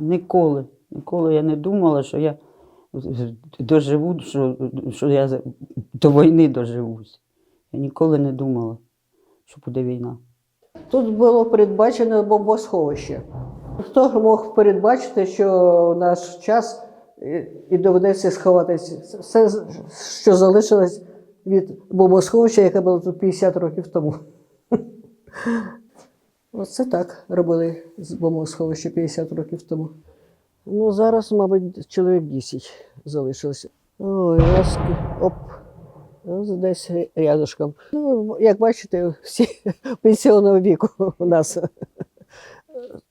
Ніколи. Ніколи я не думала, що я доживу, що, що я до війни доживусь. Я ніколи не думала, що буде війна. Тут було передбачено бомбосховище. Хто мог передбачити, що в наш час і- і доведеться сховатися все, що залишилось від бомбосховища, яке було тут 50 років тому. Оце так робили з бомбосховища 50 років тому. Ну, зараз, мабуть, чоловік 10 залишилося. Ой, ласки. Оп. Десь рядышком. Ну, як бачите, всі пенсіонного віку у нас.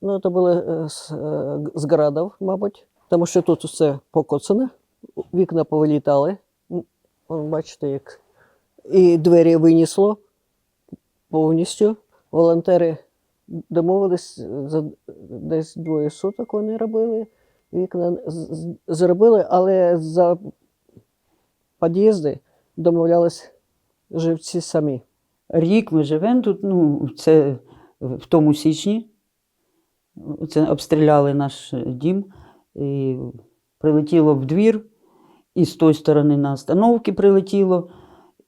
Ну, це були е, з, е, з градів, мабуть, тому що тут все покоцане, вікна повилітали. Бачите, як і двері винесло повністю. Волонтери домовились за десь двоє суток вони робили. Вікна зробили, але за під'їзди домовлялись живці самі. Рік ми живемо тут, ну, це в тому січні. Це обстріляли наш дім. І прилетіло в двір, і з тої сторони на остановки прилетіло,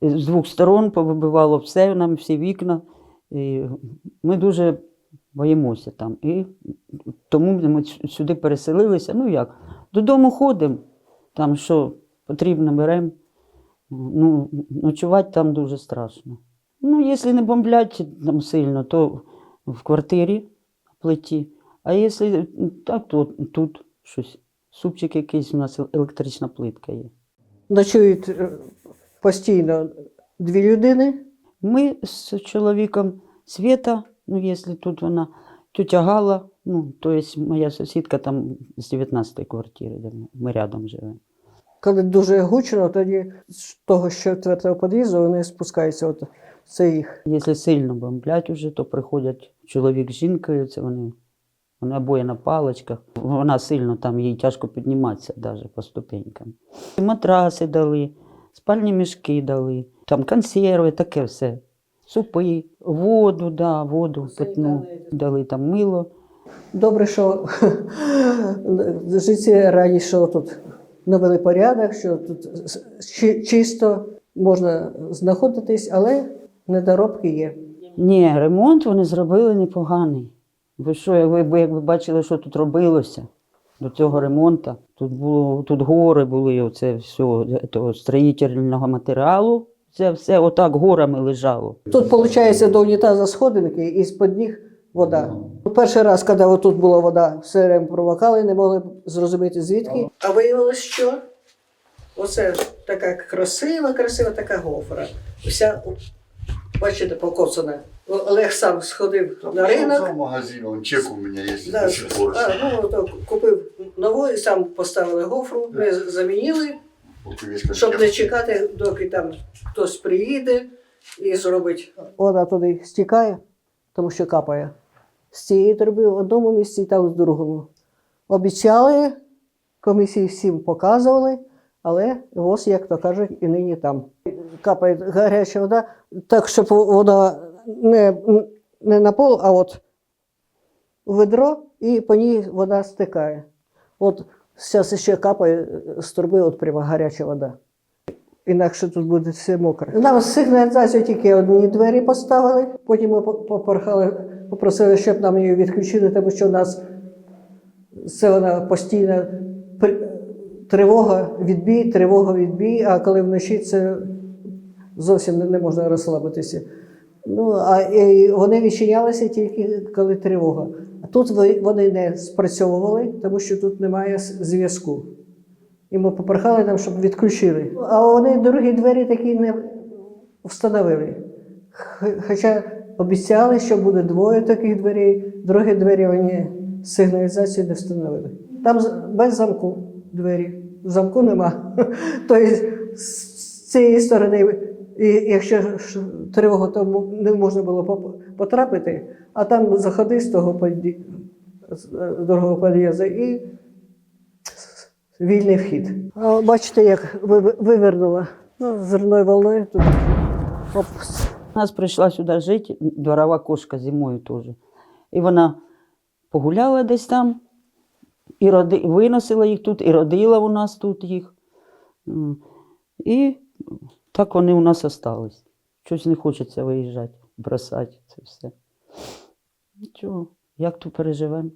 з двох сторон повибивало все, нам всі вікна. І ми дуже боїмося там. І тому ми сюди переселилися. Ну як? Додому ходимо, там що потрібно беремо. Ну, ночувати там дуже страшно. Ну, якщо не бомблять там сильно, то в квартирі на плиті. А якщо так, то тут щось. Супчик якийсь у нас електрична плитка є. Ночують е, постійно дві людини. Ми з чоловіком Света, ну, якщо тут вона тетя Гала, ну, то є моя сусідка там з 19-ї квартири, де ми, рядом живемо. Коли дуже гучно, тоді з того четвертого під'їзду вони спускаються. От це їх. Якщо сильно бомблять уже, то приходять чоловік з жінкою, це вони, вони обоє на паличках. Вона сильно там, їй тяжко підніматися навіть по ступенькам. Матраси дали, спальні мішки дали, там консерви, таке все. Супи, воду, да, воду питну дали, там мило. Добре, що життя раді, що тут навели порядок, що тут чисто можна знаходитись, але недоробки є. Ні, ремонт вони зробили непоганий. Ви що, як ви, як бачили, що тут робилося до цього ремонту? Тут було, тут гори були, оце все того строїтельного матеріалу. Це все отак горами лежало. Тут, виходить, до унітаза сходинки і з-під них вода. Перший раз, коли тут була вода, все время промокали, не могли зрозуміти звідки. А виявилось, що оце така красива, красива така гофра. Вся, бачите, покоцана. Олег сам сходив на ринок. в магазин, он чек у меня есть Да, до сих пор. а, ну, то купив нову і сам поставили гофру, ми замінили, щоб не чекати, доки там хтось приїде і зробить. Вода туди стікає, тому що капає. З цієї труби в одному місці, там в другому. Обіцяли, комісії всім показували, але ось, як то кажуть, і нині там. Капає гаряча вода, так, щоб вода не, не на пол, а от в ведро, і по ній вода стикає. От зараз ще капає з труби, от прямо гаряча вода. Інакше тут буде все мокре. Нам з сигналізацією тільки одні двері поставили, потім ми попросили, щоб нам її відключили, тому що у нас це вона постійна тривога, відбій, тривога, відбій, а коли вночі це зовсім не- не можна розслабитися. Ну, а і вони відчинялися тільки коли тривога. Тут вони не спрацьовували, тому що тут немає зв'язку. І ми попрохали нам, щоб відключили. А вони другі двері такі не встановили. Хоча обіцяли, що буде двоє таких дверей, другі двері вони сигналізацію не встановили. Там без замку двері. Замку нема. Тобто з цієї сторони, і якщо ж тривога, то не можна було потрапити, а там заходи з того під'ї- з е, другого під'їзду і вільний вхід. А, бачите, як вивернула ну, зерною волною тут. Оп. Нас прийшла сюди жити дворова кошка зимою теж. І вона погуляла десь там, і роди, виносила їх тут, і родила у нас тут їх. І так вони у нас остались. Щось не хочеться виїжджати, бросати це все. Нічого, як тут переживемо?